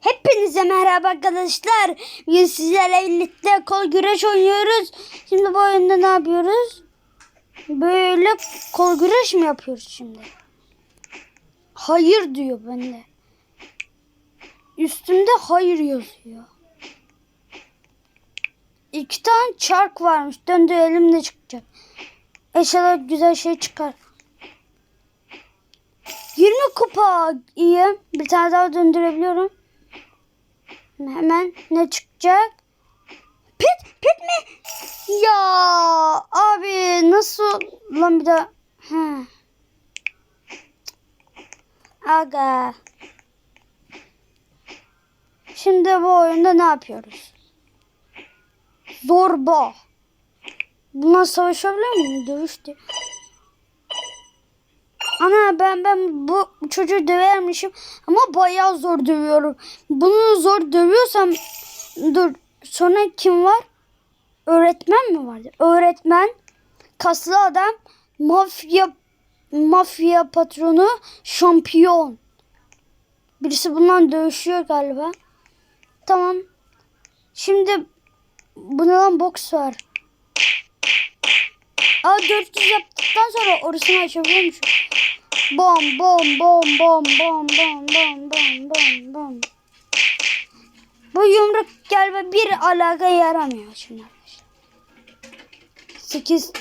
Hepinize merhaba arkadaşlar. Bugün sizlerle birlikte kol güreş oynuyoruz. Şimdi bu oyunda ne yapıyoruz? Böyle kol güreş mi yapıyoruz şimdi? Hayır diyor bende. Üstünde hayır yazıyor. İki tane çark varmış. Döndürelim ne çıkacak. İnşallah güzel şey çıkar. 20 kupa iyi. Bir tane daha döndürebiliyorum. Hemen ne çıkacak? Pit, pit mi? Ya abi nasıl lan bir daha? He. Aga. Şimdi bu oyunda ne yapıyoruz? Zorba. Bunlar savaşabiliyor muyum? Dövüştü. Ana ben ben bu çocuğu dövermişim ama bayağı zor dövüyorum. Bunu zor dövüyorsam dur sonra kim var? Öğretmen mi vardı? Öğretmen, kaslı adam, mafya mafya patronu, şampiyon. Birisi bundan dövüşüyor galiba. Tamam. Şimdi bundan boks var. Aa 400 yaptıktan sonra orasını açabiliyormuşum. Bom bom bom bom bom bom bom bom bom bom. Bu yumruk galiba bir alaka yaramıyor arkadaşlar. 8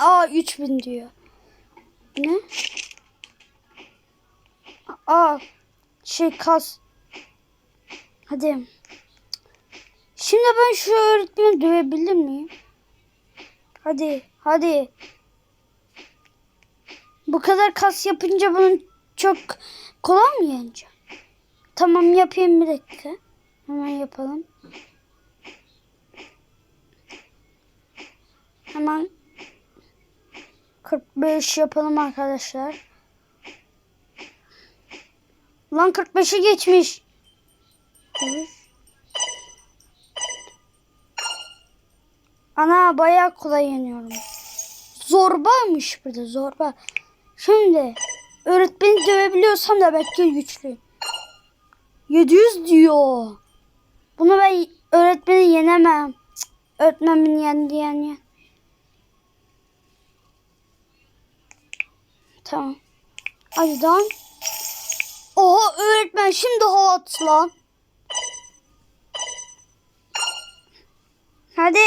Aa 3000 diyor. Ne? Aa şey kas. Hadi. Şimdi ben şu öğretmeni dövebilir miyim? Hadi, hadi. Bu kadar kas yapınca bunun çok kolay mı yeneceğim? Tamam yapayım bir dakika. Hemen yapalım. Hemen 45 yapalım arkadaşlar. Lan 45'i geçmiş. Evet. Ana bayağı kolay yeniyorum. Zorbaymış burada zorba. Şimdi öğretmeni dövebiliyorsam da belki güçlüyüm. 700 diyor. Bunu ben öğretmeni yenemem. Cık, Öğretmen yendi yen yen. Tamam. Hadi lan. Oha öğretmen şimdi hava lan. Hadi.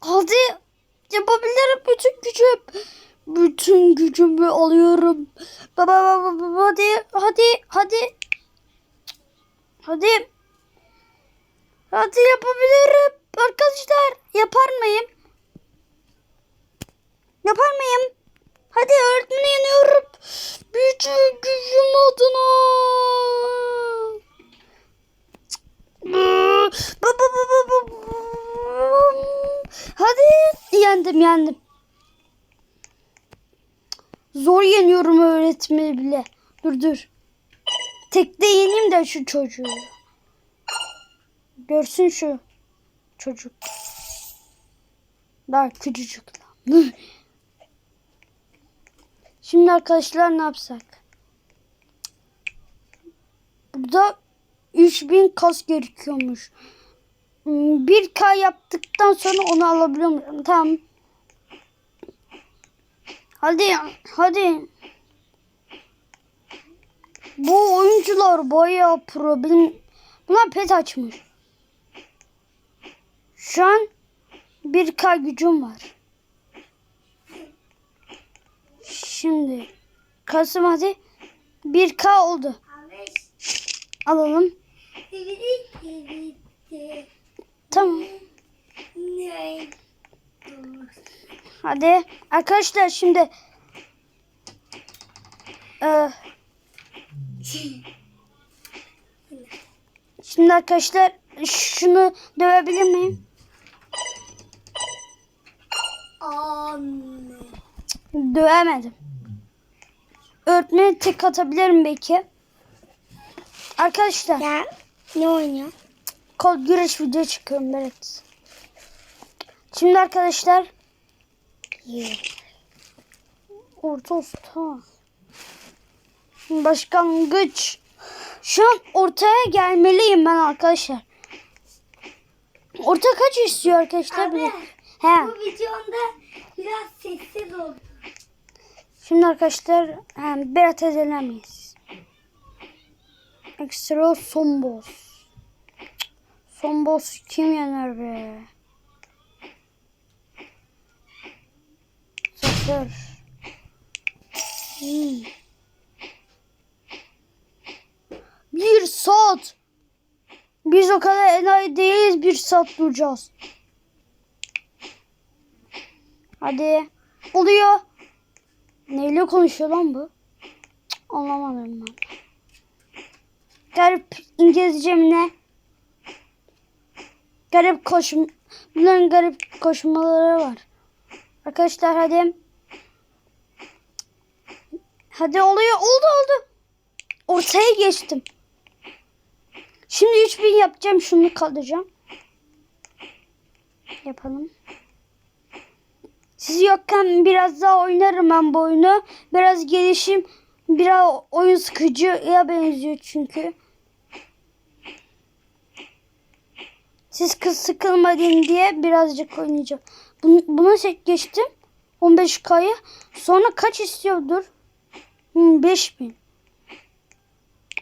Hadi. Yapabilirim bütün gücüm. Bütün gücümü alıyorum. Baba baba baba hadi hadi hadi. Hadi. Hadi yapabilirim. Arkadaşlar yapar mıyım? Yapar mıyım? Hadi öğretmeni yeniyorum. Bütün gücüm adına. Hadi yendim yendim. Zor yeniyorum öğretmeni bile. Dur dur. Tekte yeneyim de şu çocuğu. Görsün şu çocuk. Daha küçücük lan. Şimdi arkadaşlar ne yapsak? Burada 3000 kas gerekiyormuş. 1K yaptıktan sonra onu alabiliyor muyum? Tamam. Hadi hadi. Bu oyuncular bayağı pro. Benim, bunlar pet açmış. Şu an 1K gücüm var. Şimdi Kasım hadi 1K oldu. Alalım. Tamam. Hadi arkadaşlar şimdi Ee, şimdi arkadaşlar şunu dövebilir miyim? Anne. Dövemedim. Öğretmeni tek atabilirim belki. Arkadaşlar Ya ne oynuyor? Kol güreş video çıkıyorum evet. Şimdi arkadaşlar orta usta. Başlangıç. Şu an ortaya gelmeliyim ben arkadaşlar. Orta kaç istiyor arkadaşlar? Abi, He. Bu videomda biraz sessiz oldu. Şimdi arkadaşlar he, Berat edemeyiz. Ekstra son boss. Son boss kim yener be? Zafer. Hmm. Bir saat. Biz o kadar enayi değiliz. Bir saat duracağız. Hadi. Oluyor. Neyle konuşuyor lan bu? Cık, anlamadım ben. Garip İngilizcem ne? Garip koşum... Bunların garip koşmaları var. Arkadaşlar hadi. Hadi oluyor. Oldu oldu. Ortaya geçtim. Şimdi 3000 yapacağım. Şunu kaldıracağım. Yapalım. Siz yokken biraz daha oynarım ben bu oyunu. Biraz gelişim, biraz oyun sıkıcıya benziyor çünkü. Siz kız sıkılmadın diye birazcık oynayacağım. Buna geçtim. 15K'yı. Sonra kaç istiyordur? Hmm, 5000.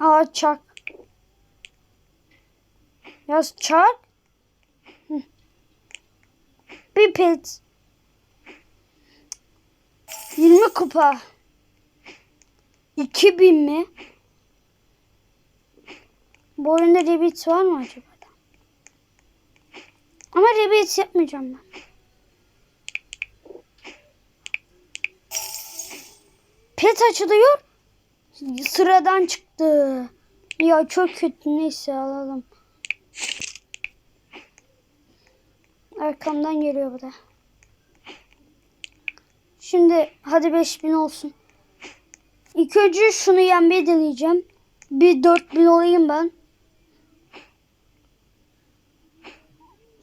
Aa çak. Yaz çak. Hı. Bir pet. 20 kupa. 2000 mi? Bu oyunda rebit var mı acaba? Ama rebit yapmayacağım ben. Pet açılıyor. Sıradan çıktı. Ya çok kötü. Neyse alalım. Arkamdan geliyor bu da. Şimdi hadi 5000 olsun. İlk önce şunu yenmeyi deneyeceğim. Bir 4000 olayım ben.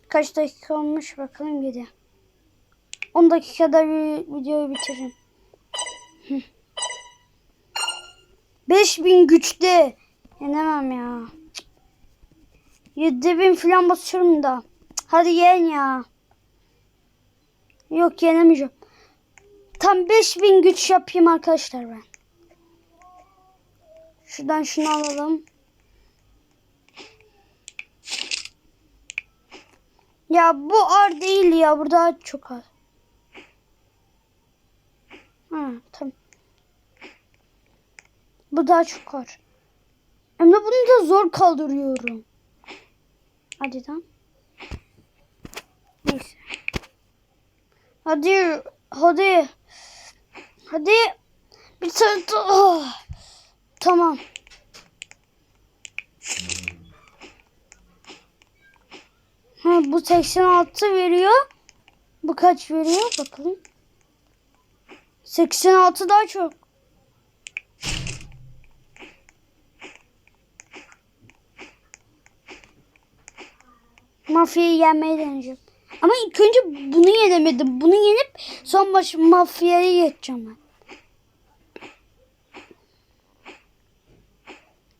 Kaç dakika olmuş bakalım gidi. 10 dakikada bir videoyu bitiririm. Hı. 5000 güçte. Yenemem ya. 7000 falan basıyorum da. Hadi yen ya. Yok yenemeyeceğim. Tam 5000 güç yapayım arkadaşlar ben. Şuradan şunu alalım. Ya bu ar değil ya. Burada çok az. Ha tamam. Bu daha çok ar. Hem de bunu da zor kaldırıyorum. Hadi tamam. Neyse. Hadi. Hadi. Hadi. Bir tane. Ah. Tamam. Ha, bu 86 veriyor. Bu kaç veriyor? Bakalım. 86 daha çok. Mafyayı yenmeyi deneyeceğim. Ama ilk önce bunu yenemedim. Bunu yenip son baş mafyaya geçeceğim ben.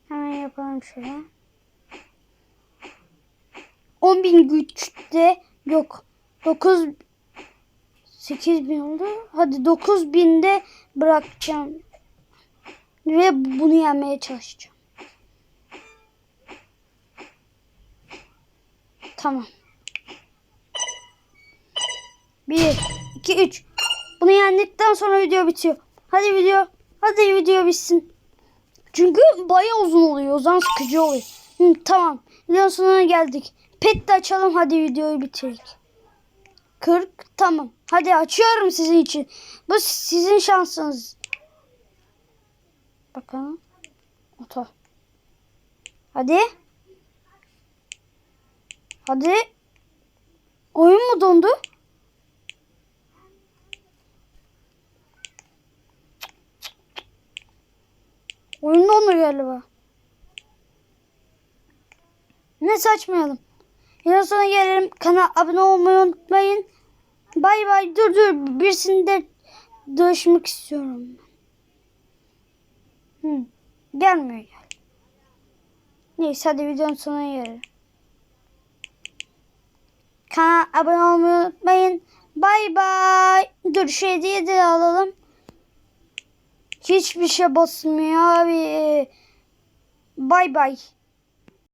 Hemen yapalım şöyle. 10.000 güçte yok. 9 8000 oldu. Hadi 9000'de bırakacağım. Ve bunu yenmeye çalışacağım. Tamam. 1 2 3 Bunu yendikten sonra video bitiyor. Hadi video. Hadi video bitsin. Çünkü bayağı uzun oluyor. O zaman sıkıcı oluyor. Hı, tamam. Videonun sonuna geldik. Pet de açalım. Hadi videoyu bitirelim. 40. Tamam. Hadi açıyorum sizin için. Bu sizin şansınız. Bakalım. Oto. Hadi. Hadi. Oyun mu dondu? Oyun dondu galiba. Ne saçmayalım. Yine sonra gelirim. Kanala abone olmayı unutmayın. Bay bay. Dur dur. Birisinde dövüşmek istiyorum. Hı. Gelmiyor gel. Neyse hadi videonun sonuna gelelim. Kanala abone olmayı unutmayın. Bay bay. Dur şu hediye de alalım. Hiçbir şey basmıyor abi. Bay bay.